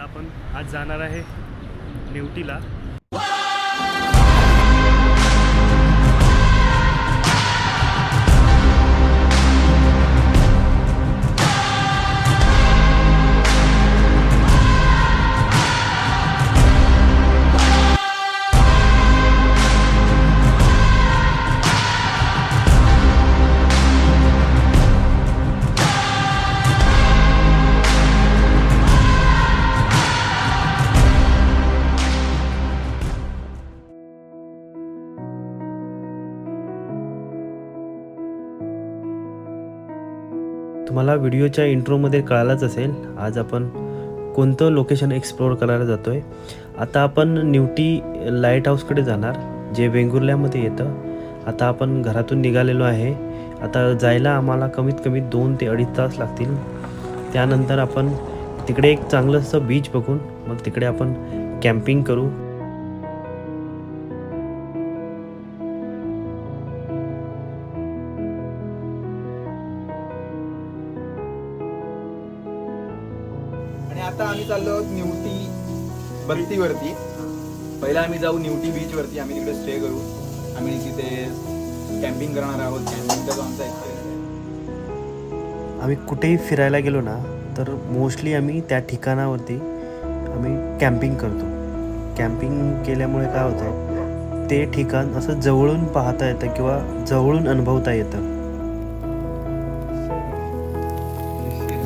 आता आपण आज जाणार आहे नेवटीला. तुम्हाला व्हिडिओच्या इंट्रोमध्ये कळालंच असेल आज आपण कोणतं लोकेशन एक्सप्लोअर करायला जातो आहे आता आपण न्यूटी लाइट हाऊसकडे जाणार जे वेंगुर्ल्यामध्ये येतं. आता आपण घरातून निघालेलो आहे. आता जायला आम्हाला कमीत कमी दोन ते अडीच तास लागतील. त्यानंतर आपण तिकडे एक चांगलंसं बीच बघून मग तिकडे आपण कॅम्पिंग करू. आणि आता आम्ही चाललो आहोत निवटी बत्तीवरती पहिला आम्ही जाऊ निवटी बीच वरती आम्ही तिकडे स्टे करू. आम्ही तिथे कॅम्पिंग करणार आहोत. कॅम्पिंगचा जो आमचा एक्सपिरियन्स आहे. आम्ही कुठेही फिरायला गेलो ना तर मोस्टली आम्ही त्या ठिकाणावरती आम्ही कॅम्पिंग करतो. कॅम्पिंग केल्यामुळे काय होतं ते ठिकाण असं जवळून पाहता येतं किंवा जवळून अनुभवता येतं.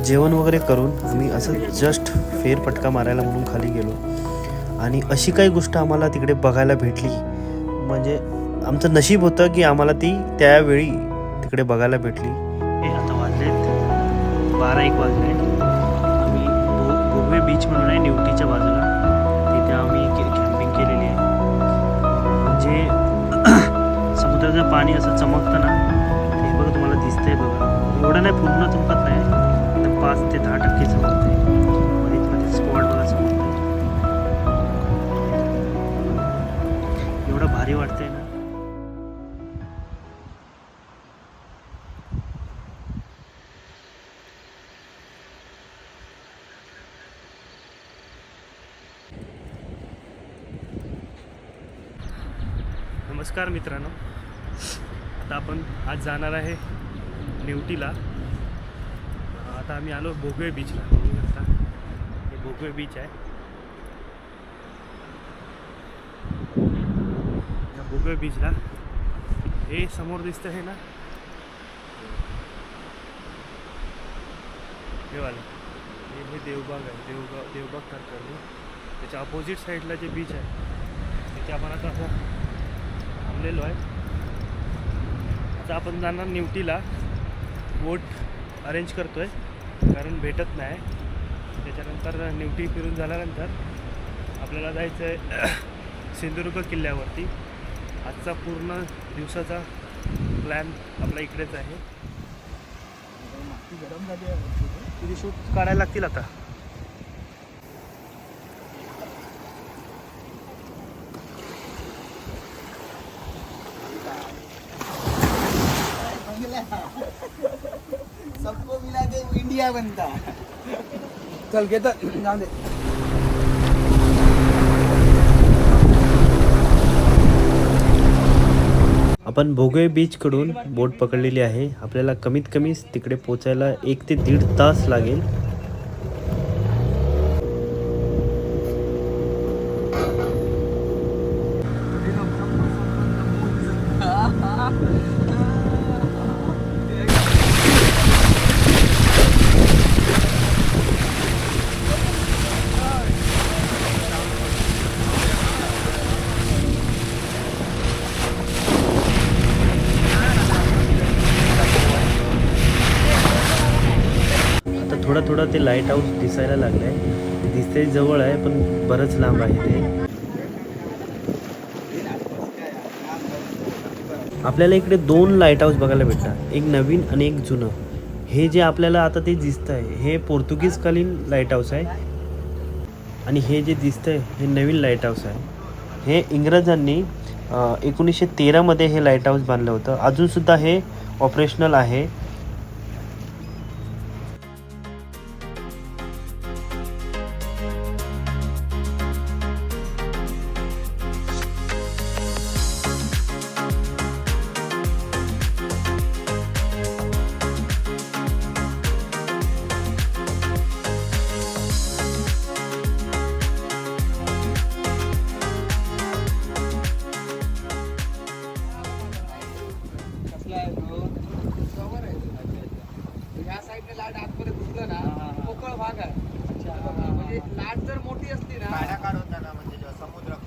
जेवण वगैरे करून आम्ही असं जस्ट फेरफटका मारायला म्हणून खाली गेलो. आणि अशी काही गोष्ट आम्हाला तिकडे बघायला भेटली. म्हणजे आमचं नशीब होतं की आम्हाला ती त्यावेळी तिकडे बघायला भेटली. हे आता वाजलेत बारा एक वाजले. आम्ही भो बीच म्हणून आहे निवटीच्या बाजूला. तिथे आम्ही कॅम्पिंग केलेली आहे. म्हणजे समुद्राचं पाणी असं चमकतं ना ते बघा तुम्हाला दिसतंय बघा. एवढं नाही पूर्ण तुमका पाच ते दहा टक्के चमकतंयमध्ये मध्ये स्पॉट बघा एवढं भारी वाटतंय ना. नमस्कार मित्रांनो. आता आपण आज जाणार आहे नेवटीला. आता आम्ही आलो भोगवे बीचला बघू शकता हे भोगवे बीच आहे. या भोगवे बीचला हे समोर दिसतं हे ना? हे वालं. हे हे देवबाग आहे. देवबाग देवबाग तारकर्ली. त्याच्या अपोजिट साईडला जे बीच आहे तिथे आपण आता असं थांबलेलो आहे. आता आपण जाणार निवटीला. बोट अरेंज करतो आहे कारण भेटत नाही. त्याच्यानंतर निवटी फिरून झाल्यानंतर आपल्याला जायचं आहे सिंधुदुर्ग किल्ल्यावरती. आजचा पूर्ण दिवसाचा प्लॅन आपला इकडेच आहे. गरम झाली आहे. शूट काढायला लागतील आता? के इंडिया बनता चल घेत. जाऊ दे. आपण भोगवे बीचकडून बोट पकडलेली आहे. आपल्याला कमीत कमी तिकडे पोचायला एक ते दीड तास लागेल. थोडं थोडं ते लाइट हाऊस दिसायला लागलं आहे दिसते जवळ आहे पण बरंच लांब आहे ते. आपल्याला इकडे दोन लाइट हाऊस बघायला भेटतात एक नवीन आणि एक जुनं. हे जे आपल्याला आता ते दिसतं आहे हे पोर्तुगीजकालीन लाइट हाऊस आहे. आणि हे जे दिसतंय हे नवीन लाइट हाऊस आहे. हे इंग्रजांनी एकोणीसशे तेरामध्ये हे लाइट हाऊस बांधलं होतं. अजूनसुद्धा हे ऑपरेशनल आहे.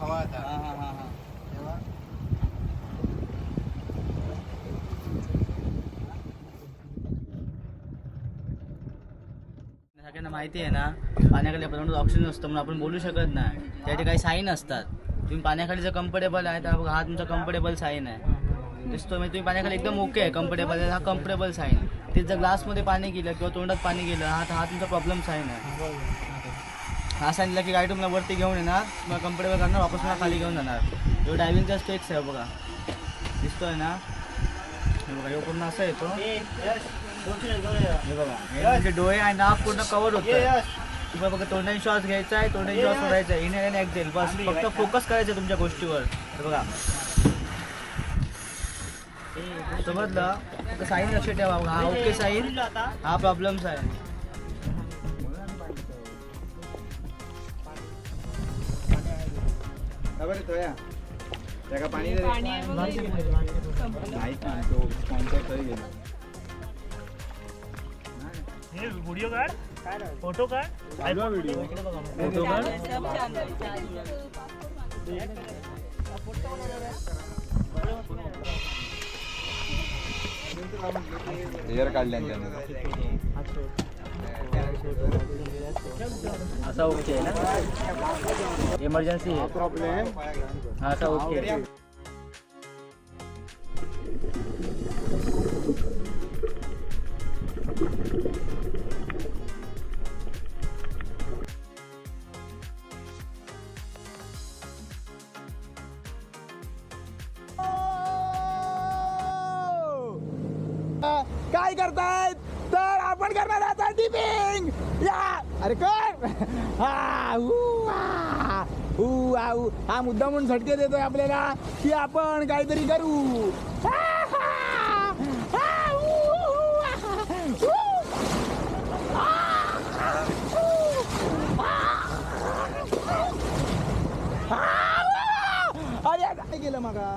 समुद्र खवळता हा हा हा हा. तेव्हा? सगळ्यांना माहिती आहे ना पाण्याखाली आपण ऑक्सिजन असतं म्हणून आपण बोलू शकत नाही. त्यासाठी काही साईन असतात. तुम्ही पाण्याखाली जर कम्फर्टेबल आहे तर हा तुमचा कम्फर्टेबल साईन आहे. दिसतो म्हणजे तुम्ही पाण्याखाली एकदम ओके आहे कम्फर्टेबल आहे हा कम्फर्टेबल साईन ते जर ग्लासमध्ये पाणी गेलं किंवा तोंडात पाणी गेलं हा हा तुमचा प्रॉब्लेम साईन आहे. हा सांगितलं की गाडी तुम्हाला वरती घेऊन येणार तुम्हाला कम्फर्टेबल करणार वापस मला खाली घेऊन जाणार. जो डायव्हिंगचा स्टेक्स आहे बघा. दिसतोय ना? हे बघा हे पूर्ण असं येतो. हे बघा हे म्हणजे डोळे आणि नाक पूर्ण कव्हर होतं तुम्हाला बघा तोंडाने श्वास घ्यायचा आहे तोंडाने श्वास सोडायचा आहे. इनहेल आणि एक्झेल बस फक्त फोकस करायचं तुमच्या गोष्टीवर. हे बघा. समजलं साईन लक्ष ठेवा बघा. हा ओके साईन हा प्रॉब्लेम्स आहे बरं तोया. त्याका पाणी दे. तो स्पॉन्सर खरी गेला. व्हिडिओ काढ. फोटो काढ. फोटो काढ. एअर काढल्या त्यानं असा ओके आहे ना? इमर्जन्सी आहे. प्रॉब्लेम हा असा ओके काय करतायत तर आपण करणार आता डिपिंग अरे कर. हा आऊ हा. मुद्दा म्हणून झटके देतोय आपल्याला की आपण काहीतरी करू. अरे काय केलं मागा?